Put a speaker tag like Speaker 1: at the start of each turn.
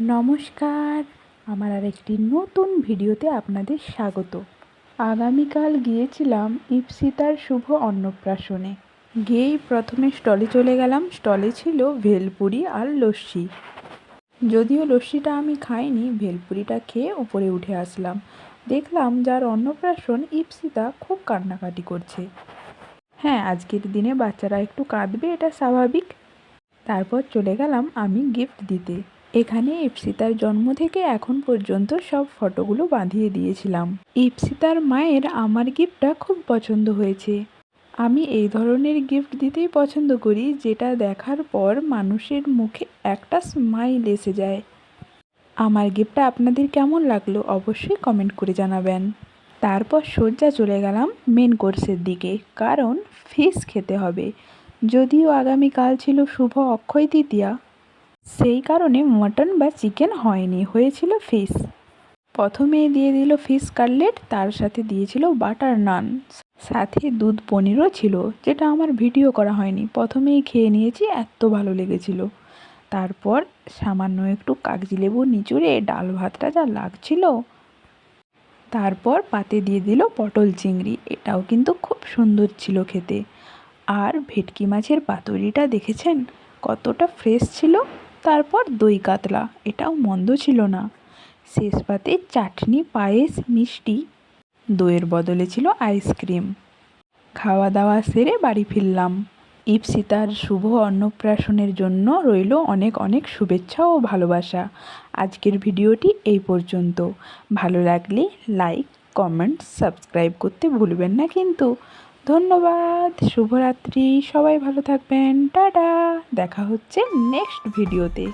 Speaker 1: নমস্কার। আমার আর একটি নতুন ভিডিওতে আপনাদের স্বাগত। আগামীকাল গিয়েছিলাম ইপসিতার শুভ অন্নপ্রাশনে। গিয়েই প্রথমে স্টলে চলে গেলাম। স্টলে ছিল ভেলপুরি আর লস্যি। যদিও লস্যিটা আমি খাইনি, ভেলপুরিটা খেয়ে উপরে উঠে আসলাম। দেখলাম যার অন্নপ্রাশন ইপসিতা খুব কান্নাকাটি করছে। হ্যাঁ আজকের দিনে বাচ্চারা একটু কাঁদবে, এটা স্বাভাবিক। তারপর চলে গেলাম আমি গিফট দিতে। এখানে ইপসিতার জন্ম থেকে এখন পর্যন্ত সব ফটোগুলো বাঁধিয়ে দিয়েছিলাম। ইপসিতার মায়ের আমার গিফটটা খুব পছন্দ হয়েছে। আমি এই ধরনের গিফট দিতেই পছন্দ করি, যেটা দেখার পর মানুষের মুখে একটা স্মাইল এসে যায়। আমার গিফটটা আপনাদের কেমন লাগল অবশ্যই কমেন্ট করে জানাবেন। তারপর সজ্জা চলে গেলাম মেন কোর্সের দিকে, কারণ ফিস খেতে হবে। যদিও আগামীকাল ছিল শুভ অক্ষয় তৃতীয়া সেই কারণে মটন বা চিকেন হয়নি, হয়েছিল ফিশ। প্রথমে দিয়ে দিল ফিশ কাটলেট, তার সাথে দিয়েছিল বাটার নান। সাথে দুধ পনিরও ছিল, যেটা আমার ভিডিও করা হয়নি। প্রথমেই খেয়ে নিয়েছি, এত ভালো লেগেছিল। তারপর সামান্য একটু কাগজি লেবু নিচুড়ে ডাল ভাতটা যা লাগছিল। তারপর পাতে দিয়ে দিল পটল চিংড়ি, এটাও কিন্তু খুব সুন্দর ছিল খেতে। আর ভেটকি মাছের পাতুরিটা দেখেছেন? কতটা ফ্রেশ ছিল! তারপর দই কাতলা, এটাও মন্দ ছিল না। শেষ পাতে চাটনি, পায়েস, মিষ্টি, দইয়ের বদলে ছিল আইসক্রিম। খাওয়া দাওয়া সেরে বাড়ি ফিরলাম। ইপসিতার শুভ অন্নপ্রাশনের জন্য রইল অনেক অনেক শুভেচ্ছা ও ভালোবাসা। আজকের ভিডিওটি এই পর্যন্ত। ভালো লাগলে লাইক, কমেন্ট, সাবস্ক্রাইব করতে ভুলবেন না কিন্তু। ধন্যবাদ শুভরাত্রি সবাই ভালো থাকবেন টাটা দেখা হচ্ছে নেক্সট ভিডিওতে